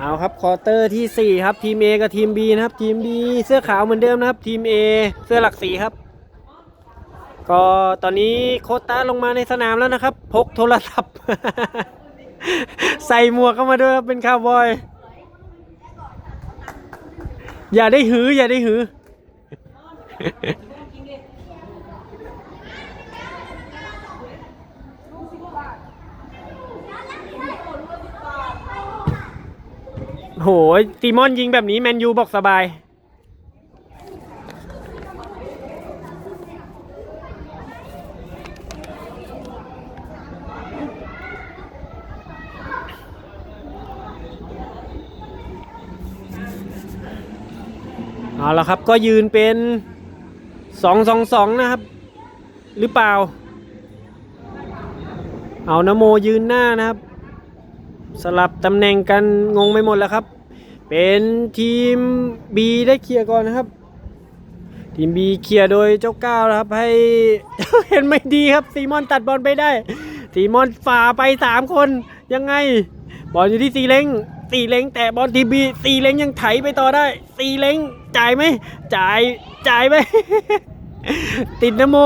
เอาครับคอเตอร์ที่ 4 ครับทีม A กับทีม B นะครับทีม B เสื้อขาวเหมือนเดิมนะครับทีม A เสื้อหลักสีครับ ก็ตอนนี้โคตต้าลงมาในสนามแล้วนะครับ พกโทรศัพท์ ใส่หมวกเข้ามาด้วยครับเป็นคาวบอย อย่าได้หืออย่าได้หือ โหตีมอนยิงแบบนี้แมนยูบอกสบาย เอาละครับก็ยืนเป็นสองสองสองนะครับ หรือเปล่า เอานโมยืนหน้านะครับ สลับตำแหน่งกันงงไม่หมดแล้วครับ เป็นทีม B ได้เคลียร์ก่อนนะครับ ทีม B เคลียร์โดยเจ้าก้าวนะครับ ให้เห็นไม่ดีครับซีมอนตัดบอลไปได้ซีมอนฝ่าไปสามคนยังไง บอลอยู่ที่สีเล้งสีเล้งแต่บอลทีบีสีเล้งยังไถไปต่อได้สีเล้งจ่ายไหมจ่ายจ่ายไหมติดนโม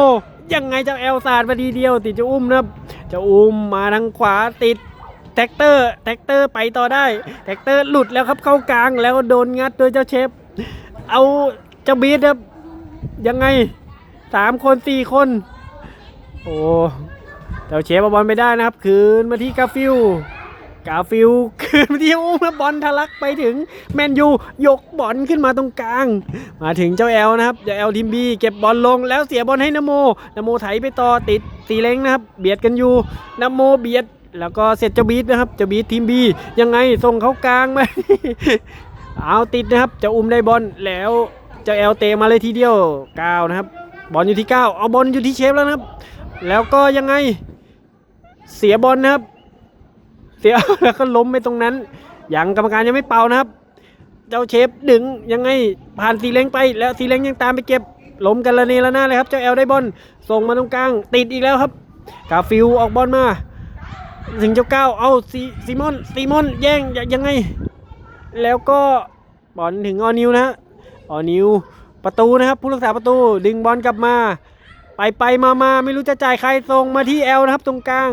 ยังไงเจ้าแอลซาดมาทีเดียว ติดจ้าอุ้มนะครับจ้าอุ้มมาทางขวาติด แท็กเตอร์แท็กเตอร์ไปต่อได้แท็กเตอร์หลุดแล้วครับเข้ากลางแล้วโดนงัดโดยเจ้าเชฟ เอาเจ้าบีดครับยังไงสามคนสี่คน โอ้เจ้าเชฟบอลไม่ได้นะครับ คืนมาที่กาฟิลกาฟิลคืนมาที่อุ้มบอลทะลักไปถึงแมนยูยกบอลขึ้นมาตรงกลาง มาถึงเจ้าแอลนะครับเจ้าแอลทีมบีเก็บบอลลงแล้วเสียบอลให้นโมนโมไถไปต่อติดตีเล้งนะครับ เบียดกันอยู่นโมเบียด แล้วก็เสร็จเจ้าบีดนะครับเจ้าบีดทีมบียังไงส่งเขากลางไปเอาติดนะครับจ้าอุ้มได้บอลแล้วจ้าแอลเตมาเลยทีเดียวเก้านะครับบอลอยู่ที่เก้าเอาบอลอยู่ที่เชฟแล้วนะครับ แล้วก็ยังไงเสียบอลนะครับ เสียแล้วก็ล้มไปตรงนั้น อยังกรรมการยังไม่เป่านะครับ เจ้าเชฟดึงยังไงผ่านสีเล้งไปแล้วสีเล้งยังตามไปเก็บล้มกันละเนระนาเลยครับ เจ้าแอลได้บอลส่งมาตรงกลาง ติดอีกแล้วครับ กาฟิลออกบอลมา ถึงเจ้าเก้า เอาซีซีมอนซีมอนแย่งยังไง แล้วก็บอลถึงออนิวนะฮะออนิวประตูนะครับ ผู้รักษาประตูดึงบอลกลับมา ไปไปมามาไม่รู้จะจ่ายใครส่งมาที่แอลนะครับตรงกลาง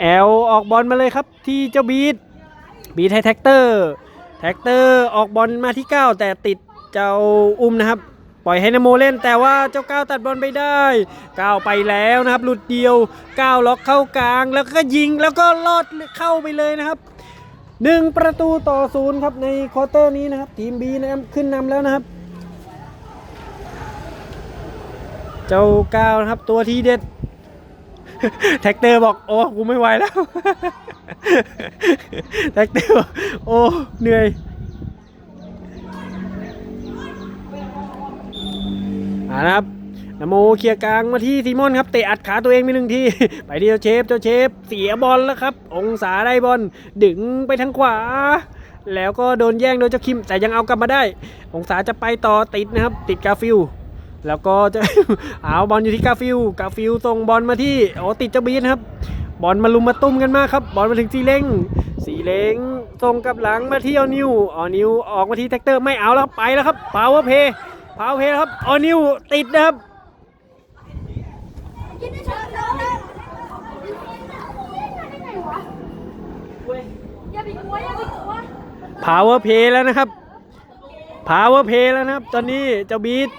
แอลออกบอลมาเลยครับ ที่เจ้าบีดบีดให้แท็กเตอร์ แท็กเตอร์ออกบอลมาที่ 9 แต่ติดเจ้าอุ้มนะครับ ปล่อยให้นโมเล่นแต่ว่าเจ้าก้าวตัดบอลไปได้ก้าวไปแล้วนะครับหลุดเดียวก้าวล็อกเข้ากลาง แล้วก็ยิงแล้วก็ลอดเข้าไปเลยนะครับหนึ่งประตูต่อศูนย์ครับในควอเตอร์นี้นะครับ ทีมบีนะครับขึ้นนำแล้วนะครับ เจ้าก้าวนะครับตัวทีเด็ดแท็กเตอร์บอกโอ้กูไม่ไหวแล้วแท็กเตอร์โอ้เหนื่อย นะครับนโมเคลียร์กลางมาที่ซีมอนครับเตะอัดขาตัวเองไปหนึ่งทีไปที่เจ้าเชฟเจ้าเชฟเสียบอลแล้วครับ องศาได้บอลดึงไปทางขวา แล้วก็โดนแย่งโดยเจ้าคิมแต่ยังเอากลับมาได้ องศาจะไปต่อติดนะครับ ติดกาฟิลแล้วก็จะเอาบอลอยู่ที่กาฟิลกาฟิลส่งบอลมาที่โอ้ติดเจ้าบีนครับ บอลมาลุมมาตุ้มกันมากครับ บอลมาถึงสีเล้งสีเล้งส่งกับหลังมาที่ออนิวออนิวออกมาที่แท็กเตอร์ไม่เอาแล้วครับไปแล้วครับพาวเวอร์เพย์ พาวเพลครับออนิวติดนะครับพาวเวอร์เพลแล้วนะครับพาวเวอร์เพลแล้วนะครับ ตอนนี้เจ้าบีท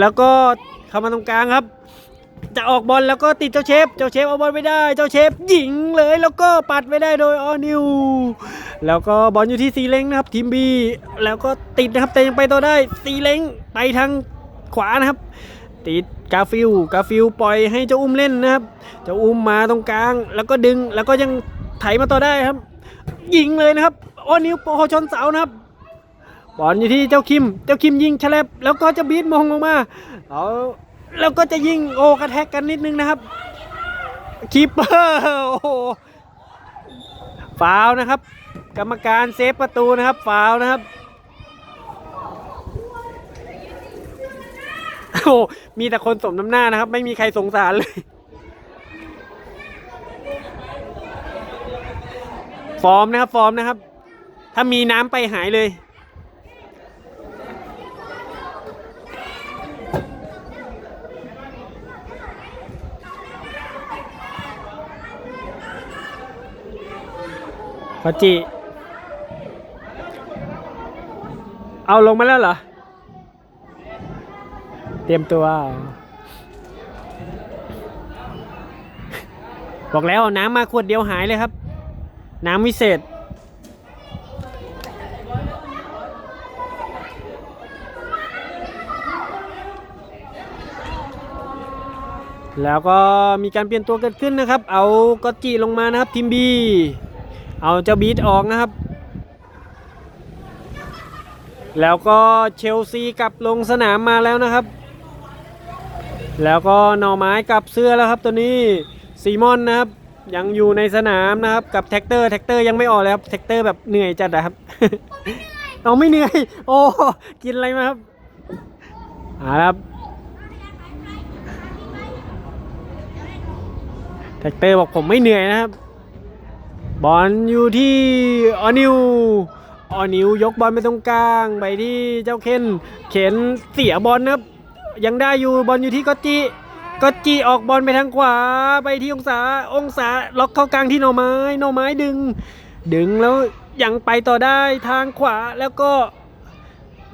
แล้วก็เข้ามาตรงกลางครับ จะออกบอลแล้วก็ติดเจ้าเชฟ เจ้าเชฟเอาบอลไม่ได้ เจ้าเชฟยิงเลยแล้วก็ปัดไม่ได้โดยออนิว แล้วก็บอลอยู่ที่ซีเล้งนะครับทีมบีแล้วก็ติดนะครับแต่ยังไปต่อได้ซีเล้งไปทางขวานะครับ ติดกาฟิลกาฟิลปล่อยให้เจ้าอุ้มเล่นนะครับเจ้าอุ้มมาตรงกลาง แล้วก็ดึงแล้วก็ยังไถมาต่อได้ครับ ยิงเลยนะครับออนิวโปชนเสานะครับบอลอยู่ที่เจ้าคิม เจ้าคิมยิงแฉลบแล้วก็จะบีดมองลงมาเอา แล้วก็จะยิงโอกระแทกกันนิดนึงนะครับคีปเปอร์โอ้โหฟาวนะครับ กรรมการเซฟประตูนะครับฟาวนะครับโอ้มีแต่คนสมน้ำหน้านะครับ ไม่มีใครสงสารเลย ฟอร์มนะครับ ฟอร์มนะครับ ถ้ามีน้ำไปหายเลย พจิ เอาลงมาแล้วเหรอ เตรียมตัว บอกแล้วน้ำมาขวดเดียวหายเลยครับ น้ำวิเศษ แล้วก็มีการเปลี่ยนตัวเกิดขึ้นนะครับ เอาก็จิลงมานะครับทีมบี เอาเจ้าบีทออกนะครับ แล้วก็เชลซีกลับลงสนามมาแล้วนะครับ แล้วก็หน่อไม้กลับเสื้อแล้วครับตัวนี้ซีมอนนะครับ ยังอยู่ในสนามนะครับ กับแท็กเตอร์แท็กเตอร์ยังไม่ออกเลยครับแท็กเตอร์แบบเหนื่อยจัดนะครับเอาไม่เหนื่อยโอ้กินอะไรมาครับอาครับแท็กเตอร์บอกผมไม่เหนื่อยนะครับ บอลอยู่ที่ออนิวออนิวยกบอลไปตรงกลางไปที่เจ้าเคนเข็นเสียบอลนะครับ ยังได้อยู่บอลอยู่ที่ก็จิก็จิออกบอลไปทางขวาไปที่องศาองศาล็อกเข้ากลางที่หน่อไม้หน่อไม้ดึง ดึงแล้วยังไปต่อได้ทางขวาแล้วก็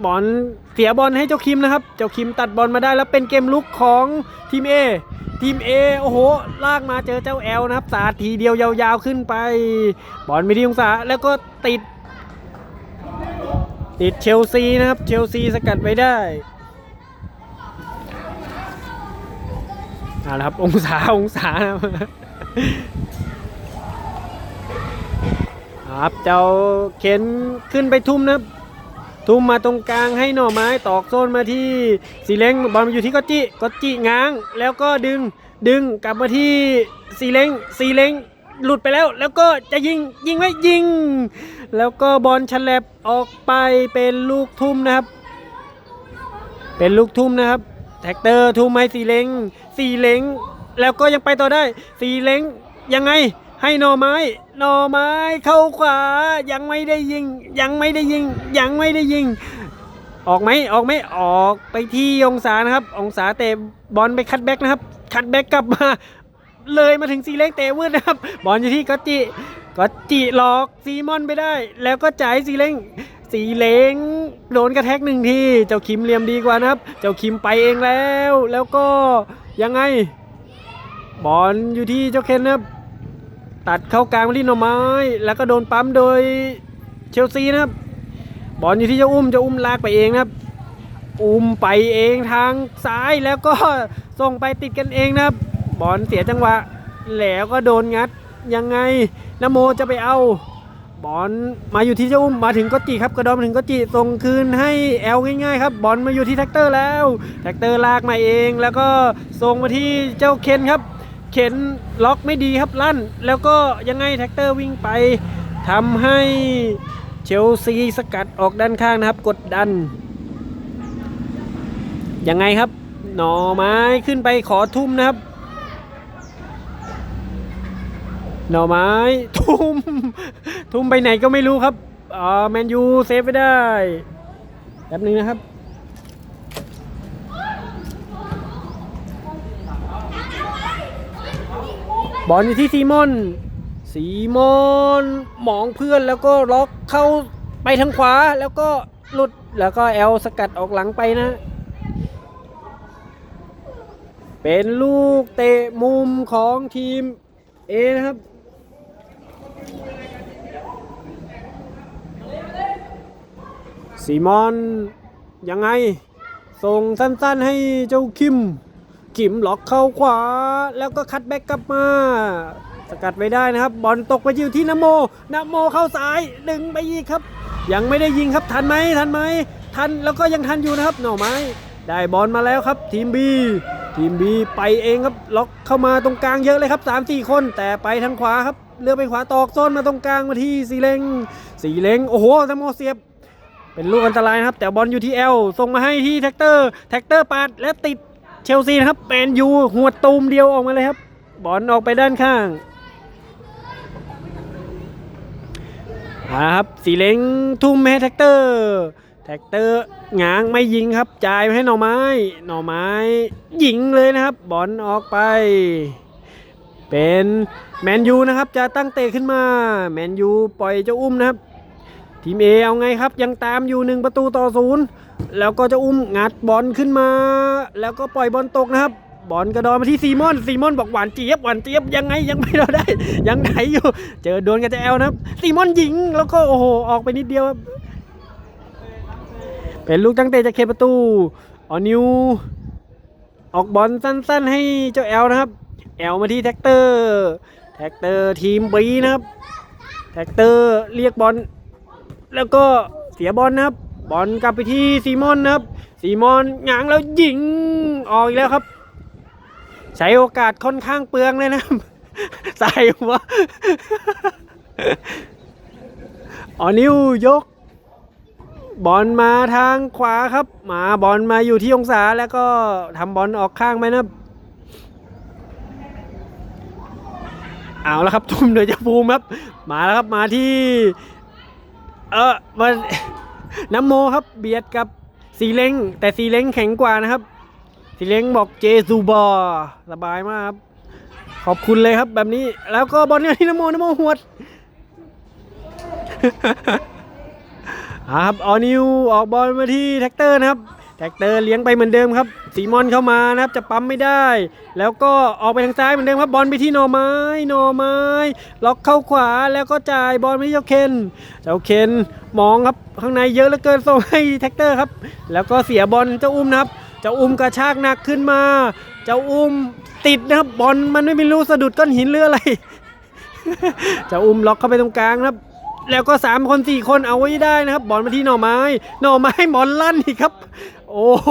บอลเสียบอลให้เจ้าคิมนะครับ เจ้าคิมตัดบอลมาได้แล้วเป็นเกมลุกของทีม A ทีม A โอ้โห ลากมาเจอเจ้าแอลนะครับ สาดทีเดียวยาวๆขึ้นไป บอลไปที่องศาแล้วก็ติด ติดเชลซีนะครับ เชลซีสกัดไว้ได้เอาละครับ องศาองศานะครับครับเจ้าเข็นขึ้นไปทุ่มนะครับ ทุ่มมาตรงกลางให้หน่อไม้ตอกโซนมาที่สีเล้งบอลมาอยู่ที่ก็จิก็จิง้าง แล้วก็ดึงดึงกลับมาที่สีเล้งสีเล้งหลุดไปแล้ว แล้วก็จะยิงยิงไหมยิง แล้วก็บอลฉลับออกไปเป็นลูกทุ่มนะครับ เป็นลูกทุ่มนะครับ แท็กเตอร์ทุ่มให้สีเล้งสีเล้งแล้วก็ยังไปต่อได้สีเล้งยังไง ให้หน่อไม้ หน่อไม้เข้าขวา ยังไม่ได้ยิง ยังไม่ได้ยิง ยังไม่ได้ยิง ออกไหมออกไหมออกไปที่องศานะครับ องศาเตะบอลไปคัดแบ็กนะครับ คัดแบ็กกลับมา เลยมาถึงซีเล็กเตะวืดนะครับ บอลอยู่ที่ก็จิก็จิหลอกซีมอนไปได้ แล้วก็จ่ายซีเล้งซีเล้งโดนกระแทกหนึ่งที เจ้าคิมเหลี่ยมดีกว่านะครับ เจ้าคิมไปเองแล้ว แล้วก็ยังไง บอลอยู่ที่เจ้าเคนนะครับ ตัดเข้ากลางไปที่หน่อไม้ แล้วก็โดนปั๊มโดยเชลซีนะครับ บอลอยู่ที่เจ้าอุ้มเจ้าอุ้มลากไปเองนะครับ อุ้มไปเองทางซ้ายแล้วก็ส่งไปติดกันเองนะครับ บอลเสียจังหวะ แล้วก็โดนงัดยังไงนโมจะไปเอาบอลมาอยู่ที่เจ้าอุ้มมาถึงก็จีครับกระดอนมถึงก็จีส่งคืนให้แอลง่ายๆครับบอลมาอยู่ที่แท็กเตอร์แล้วแท็กเตอร์ลากมาเอง แล้วก็ส่งมาที่เจ้าเคนครับ เข็นล็อกไม่ดีครับลั่น แล้วก็ยังไงแท็กเตอร์วิ่งไปทำให้เชลซีสกัดออกด้านข้างนะครับ กดดัน ยังไงครับ หน่อไม้ขึ้นไปขอทุ่มนะครับ หน่อไม้ทุ่ม ทุ่มไปไหนก็ไม่รู้ครับอ่าแมนยูเซฟไม่ได้แป๊บนึงนะครับ บอลอยู่ที่ซีมอนซีมอนหมองเพื่อนแล้วก็ล็อกเข้าไปทางขวาแล้วก็หลุดแล้วก็แอลสกัดออกหลังไปนะ เป็นลูกเตะมุมของทีม A นะครับซีมอนยังไง ส่งสั้นๆให้เจ้าคิม กิมล็อกเข้าขวา แล้วก็คัดแบ็กกลับมาสกัดไว้ได้นะครับ บอลตกไปอยู่ที่นโมนโมเข้าซ้ายดึงไปอีกครับ ยังไม่ได้ยิงครับทันไหมทันไหมทันแล้วก็ยังทันอยู่นะครับหน่อไม้ ได้บอลมาแล้วครับ ทีมบีทีมบีไปเองครับล็อกเข้ามาตรงกลางเยอะเลยครับ3 4คน แต่ไปทางขวาครับเลือกไปขวาตอกโซนมาตรงกลางมาที่สีเลงสีเลงโอ้โหนโมเสียบเป็นลูกอันตรายนะครับ แต่บอลอยู่ที่เอลส่งมาให้ที่แท็กเตอร์แท็กเตอร์ปาดและติด เชลซีนะครับเปนยูหัวตูมเดียวออกมาเลยครับ บอลออกไปด้านข้างเอาละครับสีเล้งทุ่มให้แท็กเตอร์ แท็กเตอร์ง้างไม่ยิงครับ จ่ายให้หน่อไม้ หน่อไม้ยิงเลยนะครับ บอลออกไป เป็นแมนยูนะครับ จะตั้งเตะขึ้นมา แมนยูปล่อยเจ้าอุ้มนะครับ ทีมเอเอาไงครับ ยังตามอยู่หนึ่งประตูต่อศูนย์ แล้วก็จะอุ้มงัดบอลขึ้นมา แล้วก็ปล่อยบอลตกนะครับ บอลกระดอนมาที่ซีมอนซีมอนบอกหวานเจี๊ยบหวานเจี๊ยบยังไงยังไม่เรอได้ ยังไหนอยู่ เจอโดนกับเจาแอลนะครับซีมอนยิงแล้วก็โอ้โหออกไปนิดเดียวครับเป็นลูกตั้งเตะจากเขตประตูออนิวออกบอลสั้นๆ ให้เจ้าแอลนะครับ แอลมาที่แท็กเตอร์ แท็กเตอร์ทีมบีนะครับ แท็กเตอร์เรียกบอลแล้วก็เสียบอลนะครับ บอลกลับไปที่ซีมอนนะครับซีมอนง้างแล้วยิงออกอีกแล้วครับ ใช้โอกาสค่อนข้างเปลืองเลยนะใส่หัวออนิวยก บอลมาทางขวาครับ มาบอลมาอยู่ที่องศาแล้วก็ทำบอลออกข้างไปนะเอาแล้วครับทุ่มโดยเจ้าภูมิครับ มาแล้วครับมาที่ เออมา น้ำโมครับเบียดกับสีเล้งแต่สีเล้งแข็งกว่านะครับ สีเล้งบอกเจซูบอสบายมากครับ ขอบคุณเลยครับแบบนี้แล้วก็บอลเนี่ยที่น้ำโมน้ำโมหวดอ่าครับออนิวออกบอลมาที่แท็กเตอร์นะครับ แท็กเตอร์เลี้ยงไปเหมือนเดิมครับสีมอนเข้ามานะครับจะปั๊มไม่ได้ แล้วก็ออกไปทางซ้ายเหมือนเดิมครับบอลไปที่หนอไม้หนอไม้ล็อกเข้าขวาแล้วก็จ่ายบอลไปที่เจ้าเคนเจ้าเคนมองครับข้างในเยอะเหลือเกินส่งให้แท็กเตอร์ครับแล้วก็เสียบอลเจ้าอุ้มนะครับเจ้าอุ้มกระชากหนักขึ้นมา เจ้าอุ้มติดนะครับบอลมันไม่รู้สะดุดก้อนหินหรืออะไรเจ้าอุ้มล็อกเข้าไปตรงกลางครับแล้วก็ 3 คน 4 คนเอาไว้ได้นะครับ บอลมาที่หน่อไม้ หน่อไม้บอลลั่นอีกครับ โอ้โห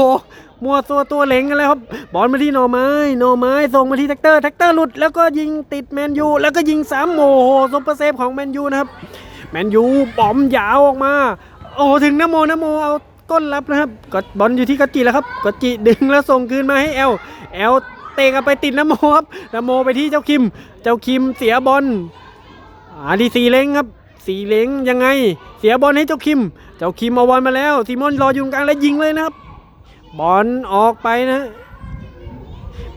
มัวตัวตัวเหล็งกันแล้วครับ บอลมาที่หน่อไม้หน่อไม้ส่งมาที่แท็กเตอร์แท็กเตอร์หลุดแล้วก็ยิงติดแมนยูแล้วก็ยิงซ้ำโอ้โหซุปเปอร์เซฟของแมนยูนะครับแมนยูบอมยาวออกมา โอ้ถึงนโมนโมเอาก้นรับนะครับกดบอลอยู่ที่กอตจิแล้วครับกอตจิดึงแล้วส่งคืนมาให้แอลแอลเตะกลับไปติดนโมครับนโมไปที่เจ้าคิม เจ้าคิมเสียบอลอาดีสีเล้งครับสีเล้งยังไง เสียบอลให้เจ้าคิม เจ้าคิมเอาบอลมาแล้วซีมอนรออยู่กลางแล้วยิงเลยนะครับ บอลออกไปนะ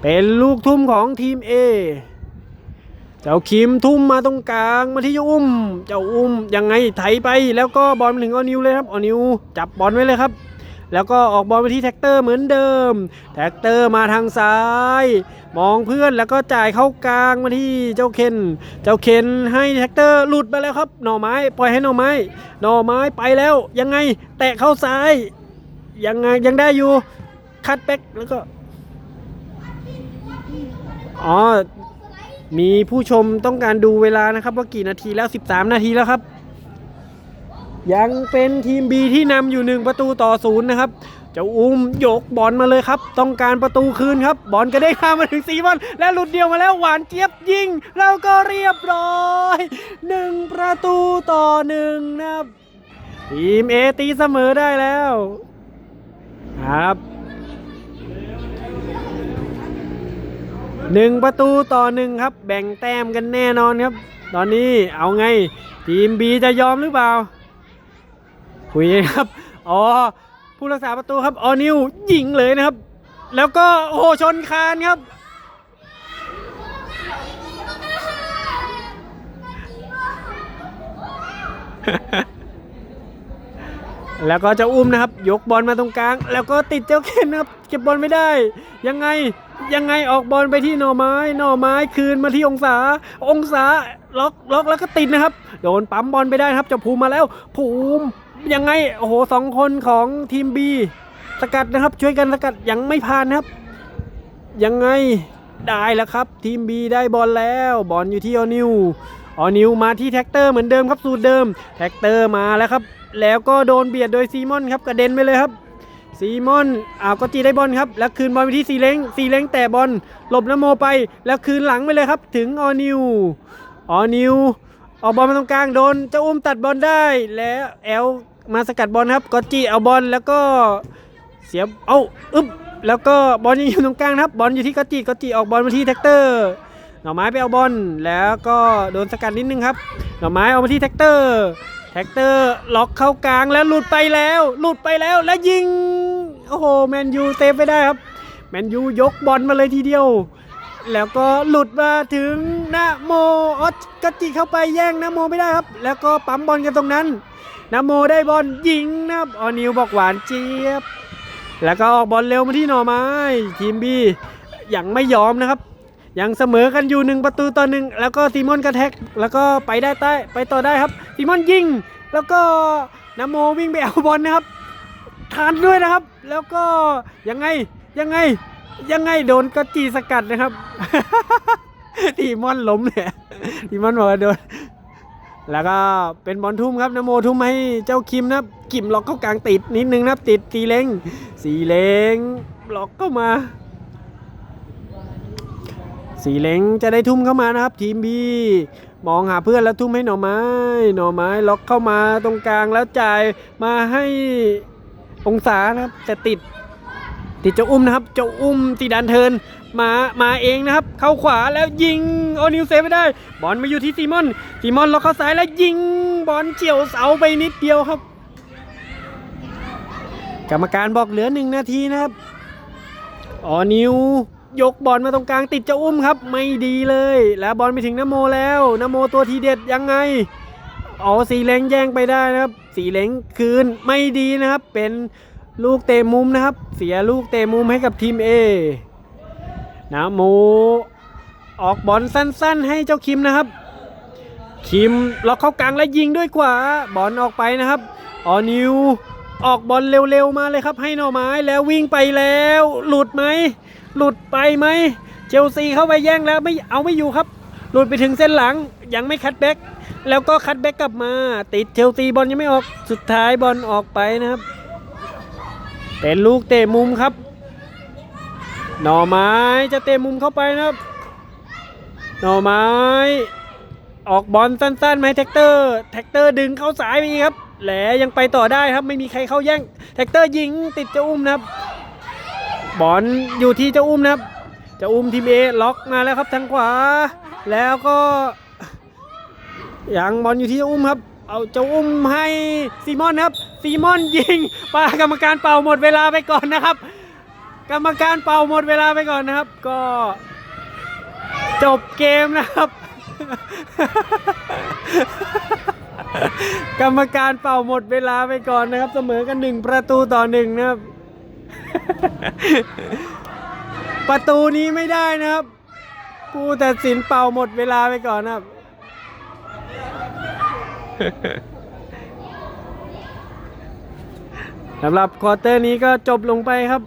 เป็นลูกทุ่มของทีม A เจ้าคิมทุ่มมาตรงกลางมาที่เจ้าอุ้ม เจ้าอุ้มยังไงไถไปแล้วก็บอลมาถึงออนิวเลยครับออนิวจับบอลไว้เลยครับ แล้วก็ออกบอลไปที่แท็กเตอร์เหมือนเดิม แท็กเตอร์มาทางซ้าย มองเพื่อนแล้วก็จ่ายเข้ากลางมาที่เจ้าเคน เจ้าเคนให้แท็กเตอร์หลุดไปแล้วครับ หน่อไม้ปล่อยให้หน่อไม้ หน่อไม้ไปแล้วยังไงแตะเข้าซ้าย ยังไงยังได้อยู่ คัดแบ็กแล้วก็ อ๋อ มีผู้ชมต้องการดูเวลานะครับ ว่ากี่นาทีแล้ว 13 นาทีแล้วครับ ยังเป็นทีม B ที่นำอยู่ 1 ประตูต่อศูนย์นะครับเจ้าอุ้มโยกบอลมาเลยครับ ต้องการประตูคืนครับ บอลกระเด้งข้ามมาถึงสีบอลและหลุดเดียวมาแล้วหวานเจี๊ยบยิง แล้วก็เรียบร้อยหนึ่งประตูต่อหนึ่งนะครับทีมเอตีเสมอได้แล้ว ครับหนึ่งประตูต่อหนึ่งครับ แบ่งแต้มกันแน่นอนครับ ตอนนี้เอาไง ทีมบีจะยอมหรือเปล่า คุยครับ อ๋อ ผู้รักษาประตูครับ ออนิวยิงเลยนะครับ แล้วก็โอ้โหชนคานครับ แล้วก็เจะอุ้มนะครับ ยกบอลมาตรงกลาง แล้วก็ติดเจ้าเคนนะครับ เก็บบอลไม่ได้ ยังไงยังไงออกบอลไปที่หน่อไม้หน่อไม้คืนมาที่องศา องศาล็อกล็อกแล้วก็ติดนะครับ โดนปั๊มบอลไปได้นะครับเจ้าภูมิมาแล้ว ภูมิยังไงโอ้โหสองคนของทีมบีสกัดนะครับ ช่วยกันสกัดยังไม่ผ่านนะครับ ยังไงได้แล้วครับ ทีม B ได้บอลแล้วบอลอยู่ที่ออนิวออนิวมาที่แท็กเตอร์เหมือนเดิมครับสูตรเดิม แท็กเตอร์มาแล้วครับ แล้วก็โดนเบียดโดยซีมอนครับกระเด็นไปเลยครับซีมอนอ้าวก็จีได้บอลครับ แล้วคืนบอลไปที่ซีเล้งซีเล้งแต่บอลหลบน้ำโมไป แล้วคืนหลังไปเลยครับ ถึงออนิวออนิวออกบอลมาตรงกลางโดนเจ้าอุ้มตัดบอลได้แล้วแอลมาสกัดบอลครับก็จีเอาบอลแล้วก็เสียเอ้าอึ๊บแล้วก็บอลยังอยู่ตรงกลางครับบอลอยู่ที่กอตจิกอตจิออกบอลมาที่แท็กเตอร์หน่อไม้ไปเอาบอลแล้วก็โดนสกัดนิดนึงครับหน่อไม้เอามาที่แท็กเตอร์ แท็กเตอร์ล็อกเข้ากลางแล้วหลุดไปแล้ว หลุดไปแล้วแล้วยิง โอ้โหแมนยูเซฟไปได้ครับ แมนยูยกบอลมาเลยทีเดียว แล้วก็หลุดมาถึงนาโมออสกติเข้าไปแย่งนาโมไม่ได้ครับ แล้วก็ปั๊มบอลกันตรงนั้นนาโมได้บอลยิงนะครับออนิวบอกหวานเจี๊ยบ แล้วก็ออกบอลเร็วมาที่หน่อไม้ทีมบียังไม่ยอมนะครับ ยังเสมอกันอยู่หนึ่งประตูต่อหนึ่งแล้วก็ซีมอนกระแทกแล้วก็ไปได้ใต้ไปต่อได้ครับซีมอนยิง แล้วก็นโมวิ่งไปเอาบอลนะครับทานด้วยนะครับ แล้วก็ยังไงยังไงยังไงโดนกระจีสกัดนะครับทีมอนล้มเลยทีมอนบอกว่าโดนแล้วก็เป็นบอลทุ่มครับนโมทุ่มให้เจ้าคิมนะครับคิมล็อกเข้ากลางติดนิดนึงนะติดสีเล้งสีเล้งล็อกเข้ามา สีเล้งจะได้ทุ่มเข้ามานะครับ ทีมบีมองหาเพื่อนแล้วทุ่มให้หน่อไม้ หน่อไม้ล็อกเข้ามาตรงกลางแล้วจ่ายมาให้องศานะครับ แต่ติด ติดเจ้าอุ้มนะครับเจ้าอุ้มตีดันเทินมามาเองนะครับ เข้าขวาแล้วยิงโอนิวเซฟไม่ได้ บอลมาอยู่ที่ซีมอนซีมอนล็อกเข้าซ้ายแล้วยิงบอลเฉียวเสาไปนิดเดียวครับ กรรมการบอกเหลือหนึ่งนาทีนะครับออนิว ยกบอลมาตรงกลางติดจ้าอุ้มครับ ไม่ดีเลย แล้วบอลไปถึงนโมแล้วนโมตัวทีเด็ดยังไงอ๋อสีเหลงแย่งไปได้นะครับ สีเหลงคืนไม่ดีนะครับ เป็นลูกเตะมุมนะครับ เสียลูกเตะมุมให้กับทีม A นะโมออกบอลสั้นๆ ให้เจ้าคิมนะครับ คิมล็อกเข้ากลางและยิงด้วยขวาบอลออกไปนะครับออนิวออกบอลเร็วๆมาเลยครับ ให้หน่อไม้แล้ววิ่งไปแล้ว หลุดไหม หลุดไปไหมเชลซีเข้าไปแย่งแล้วไม่เอาไม่อยู่ครับ หลุดไปถึงเส้นหลังยังไม่คัดแบ็กแล้วก็คัดแบ็กกลับมา ติดเชลซีบอลยังไม่ออกสุดท้ายบอลออกไปนะครับ เป็นลูกเตะมุมครับ หน่อไม้จะเตะมุมเข้าไปนะครับ หน่อไม้ ออกบอลสั้นๆไหมแท็กเตอร์ แท็กเตอร์ดึงเข้าสายไปครับแหลยังไปต่อได้ครับไม่มีใครเข้าแย่ง แท็กเตอร์ยิงติดจ้าอุ้มนะครับ บอลอยู่ที่เจ้าอุ้มนะครับเจ้าอุ้มทีมเอล็อกมาแล้วครับทางขวา แล้วก็ยังบอลอยู่ที่เจ้าอุ้มครับ เอาเจ้าอุ้มให้ซีมอนครับซีมอนยิงปากรรมการเป่าหมดเวลาไปก่อนนะครับ กรรมการเป่าหมดเวลาไปก่อนนะครับ ก็จบเกมนะครับ กรรมการเป่าหมดเวลาไปก่อนนะครับ เสมอกันหนึ่งประตูต่อหนึ่งนะครับ ประตูนี้ไม่ได้นะครับ ผู้ตัดสินเป่าหมดเวลาไปก่อนนะครับ สำหรับควอเตอร์นี้ก็จบลงไปครับ